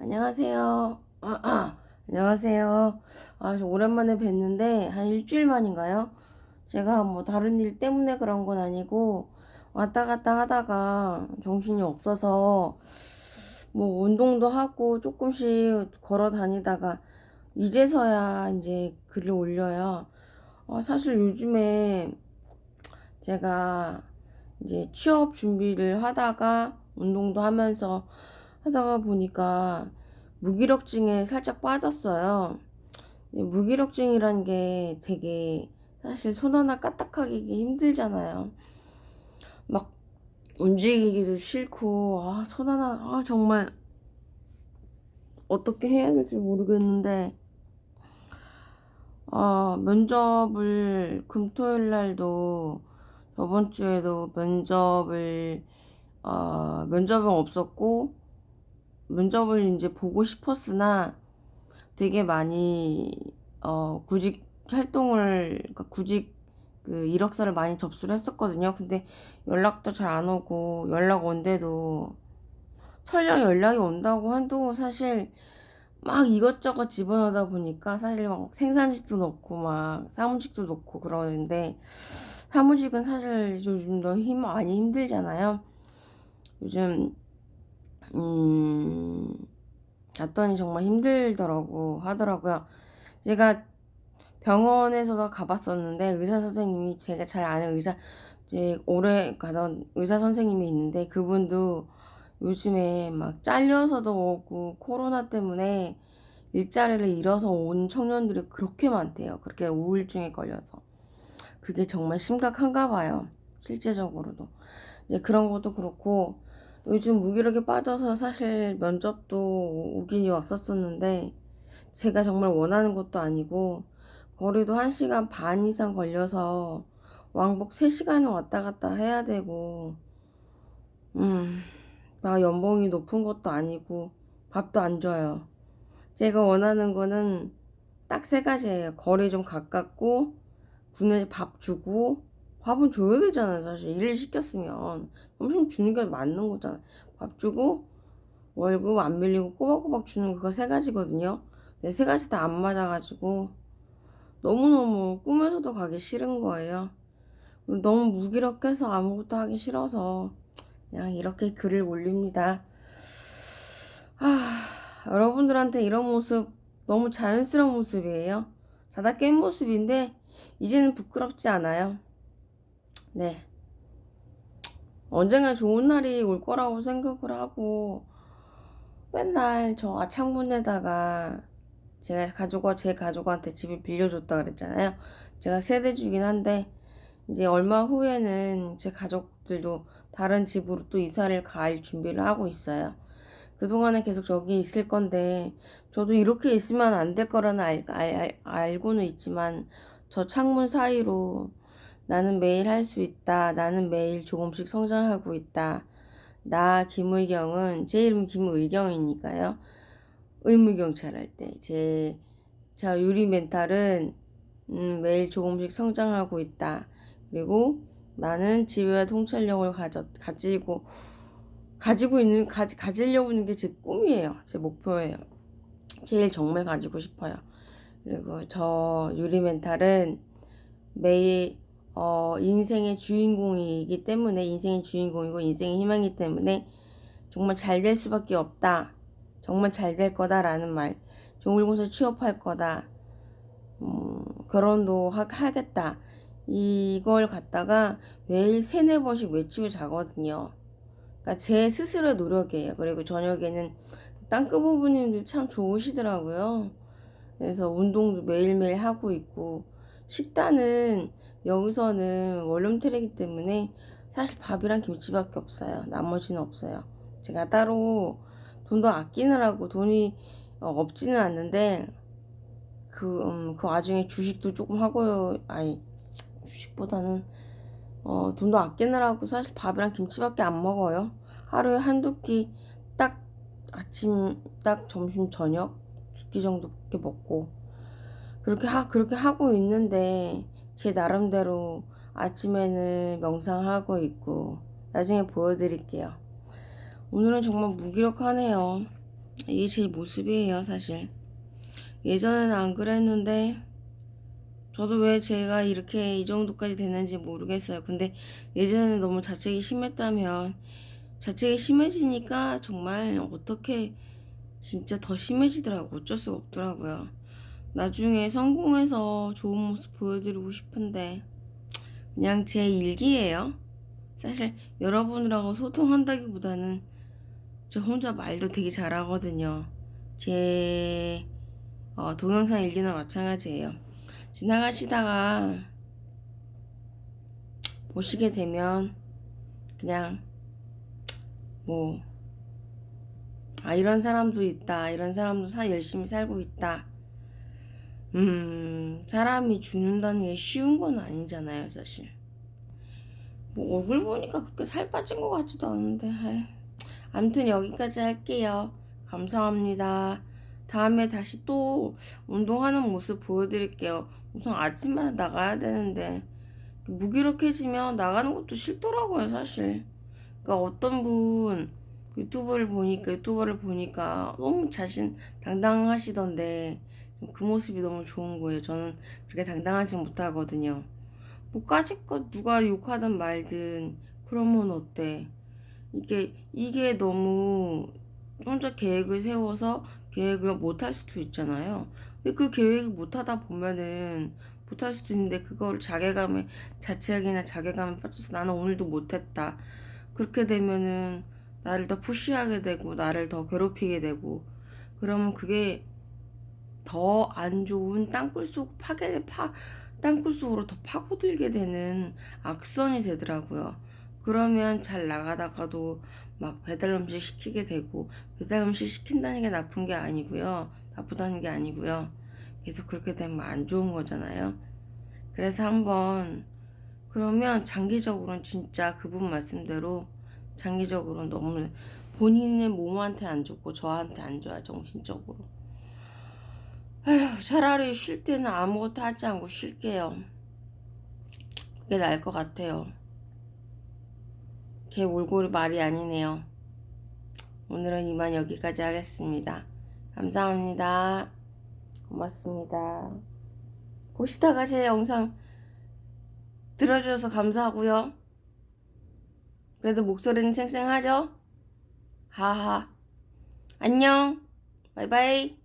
안녕하세요. 안녕하세요. 아, 저 오랜만에 뵀는데, 한 일주일 만인가요? 제가 뭐 다른 일 때문에 그런 건 아니고, 왔다 갔다 하다가 정신이 없어서, 뭐 운동도 하고 조금씩 걸어 다니다가, 이제서야 이제 글을 올려요. 어, 사실 요즘에 제가 이제 취업 준비를 하다가 운동도 하면서 하다가 보니까 무기력증에 살짝 빠졌어요. 이 무기력증이란 게 되게 사실 손 하나 까딱하기 힘들잖아요. 막 움직이기도 싫고, 아, 손 하나, 아, 정말 어떻게 해야 될지 모르겠는데, 아, 면접을 금토일 날도 저번 주에도 면접을 어, 면접은 없었고 면접을 이제 보고 싶었으나 되게 많이 어, 구직 활동을 그러니까 구직 그 이력서를 많이 접수를 했었거든요. 근데 연락도 잘 안 오고 연락 온대도 설령 연락이 온다고 한도 사실 막 이것저것 집어넣다 보니까 사실 막 생산직도 넣고 막 사무직도 넣고 그러는데 사무직은 사실 요즘 더 힘 많이 힘들잖아요. 요즘 음 갔더니 정말 힘들더라고 하더라고요. 제가 병원에서도 가봤었는데 의사 선생님이 제가 잘 아는 의사 이제 오래 가던 의사 선생님이 있는데 그분도 요즘에 막 잘려서도 오고 코로나 때문에 일자리를 잃어서 온 청년들이 그렇게 많대요. 그렇게 우울증에 걸려서. 그게 정말 심각한가 봐요. 실제적으로도. 이제 그런 것도 그렇고 요즘 무기력에 빠져서 사실 면접도 오긴 왔었었는데 제가 정말 원하는 것도 아니고 거리도 1시간 반 이상 걸려서 왕복 3시간을 왔다 갔다 해야 되고 음, 나 연봉이 높은 것도 아니고 밥도 안 줘요. 제가 원하는 거는 딱 세 가지예요. 거리 좀 가깝고 군에 밥 주고 밥은 줘야 되잖아요. 사실 일을 시켰으면 점심 주는 게 맞는 거잖아요. 밥 주고 월급 안 밀리고 꼬박꼬박 주는 그거 세 가지거든요. 근데 세 가지 다 안 맞아가지고 너무너무 꿈에서도 가기 싫은 거예요. 너무 무기력해서 아무것도 하기 싫어서 그냥 이렇게 글을 올립니다. 아, 여러분들한테 이런 모습 너무 자연스러운 모습이에요. 자다 깬 모습인데 이제는 부끄럽지 않아요. 네. 언젠가 좋은 날이 올 거라고 생각을 하고 맨날 저 창문에다가 제가 가족과 제 가족한테 집을 빌려줬다 그랬잖아요. 제가 세대주긴 한데 이제 얼마 후에는 제 가족들도 다른 집으로 또 이사를 갈 준비를 하고 있어요. 그동안에 계속 저기 있을 건데 저도 이렇게 있으면 안 될 거라는 알, 알, 알고는 있지만 저 창문 사이로 나는 매일 할 수 있다. 나는 매일 조금씩 성장하고 있다. 나 김의경은 제 이름이 김의경이니까요. 의무경찰 할 때제저 유리 멘탈은 음, 매일 조금씩 성장하고 있다. 그리고 나는 지혜와 통찰력을 가져, 가지고 가지고 있는 가, 가지려고 하는 게 제 꿈이에요. 제 목표예요. 제일 정말 가지고 싶어요. 그리고 저 유리 멘탈은 매일 어, 인생의 주인공이기 때문에 인생의 주인공이고 인생의 희망이기 때문에 정말 잘 될 수밖에 없다. 정말 잘 될 거다라는 말. 종일고사 취업할 거다. 음, 결혼도 하, 하겠다. 이걸 갖다가 매일 세네 번씩 외치고 자거든요. 그러니까 제 스스로의 노력이에요. 그리고 저녁에는 땅끝 부부님들 참 좋으시더라고요. 그래서 운동도 매일매일 하고 있고 식단은 여기서는 원룸텔이기 때문에 사실 밥이랑 김치밖에 없어요. 나머지는 없어요. 제가 따로 돈도 아끼느라고 돈이 어, 없지는 않는데 그, 음, 그 와중에 주식도 조금 하고요. 아니 주식보다는 어, 돈도 아끼느라고 사실 밥이랑 김치밖에 안 먹어요. 하루에 한두 끼 딱 아침 딱 점심 저녁 두 끼 정도밖에 먹고 그렇게 하 그렇게 하고 있는데 제 나름대로 아침에는 명상하고 있고 나중에 보여드릴게요. 오늘은 정말 무기력하네요. 이게 제 모습이에요, 사실. 예전에는 안 그랬는데, 저도 왜 제가 이렇게 이 정도까지 됐는지 모르겠어요. 근데 예전에는 너무 자책이 심했다면, 자책이 심해지니까 정말 어떻게 진짜 더 심해지더라고. 어쩔 수가 없더라고요. 나중에 성공해서 좋은 모습 보여드리고 싶은데, 그냥 제 일기예요. 사실 여러분들하고 소통한다기보다는 저 혼자 말도 되게 잘하거든요. 제 어, 동영상 일기나 마찬가지예요. 지나가시다가 보시게 되면 그냥 뭐 아, 이런 사람도 있다. 이런 사람도 사 열심히 살고 있다. 음, 사람이 죽는다는 게 쉬운 건 아니잖아요, 사실. 뭐 얼굴 보니까 그렇게 살 빠진 것 같지도 않은데. 아이. 아무튼 여기까지 할게요. 감사합니다. 다음에 다시 또 운동하는 모습 보여드릴게요. 우선 아침마다 나가야 되는데 무기력해지면 나가는 것도 싫더라고요, 사실. 그러니까 어떤 분 유튜브를 보니까 유튜버를 보니까 너무 자신 당당하시던데 그 모습이 너무 좋은 거예요. 저는 그렇게 당당하지 못하거든요. 뭐 까짓것 누가 욕하든 말든 그러면 어때? 이게 이게 너무 혼자 계획을 세워서 계획을 못 할 수도 있잖아요. 근데 그 계획을 못 하다 보면은 못 할 수도 있는데 그걸 자괴감에 자책이나 자괴감에 빠져서 나는 오늘도 못 했다. 그렇게 되면은 나를 더 푸시하게 되고 나를 더 괴롭히게 되고 그러면 그게 더 안 좋은 땅굴 속 파괴 파 땅굴 속으로 더 파고들게 되는 악선이 되더라고요. 그러면 잘 나가다가도 막 배달 음식 시키게 되고 배달 음식 시킨다는 게 나쁜 게 아니고요. 나쁘다는 게 아니고요. 계속 그렇게 되면 안 좋은 거잖아요. 그래서 한번 그러면 장기적으로는 진짜 그분 말씀대로 장기적으로는 너무 본인의 몸한테 안 좋고 저한테 안 좋아요. 정신적으로. 아휴, 차라리 쉴 때는 아무것도 하지 않고 쉴게요. 그게 나을 것 같아요. 제 몰골이 말이 아니네요. 오늘은 이만 여기까지 하겠습니다. 감사합니다. 고맙습니다. 보시다가 제 영상 들어주셔서 감사하고요. 그래도 목소리는 쌩쌩하죠? 하하. 안녕. 바이바이.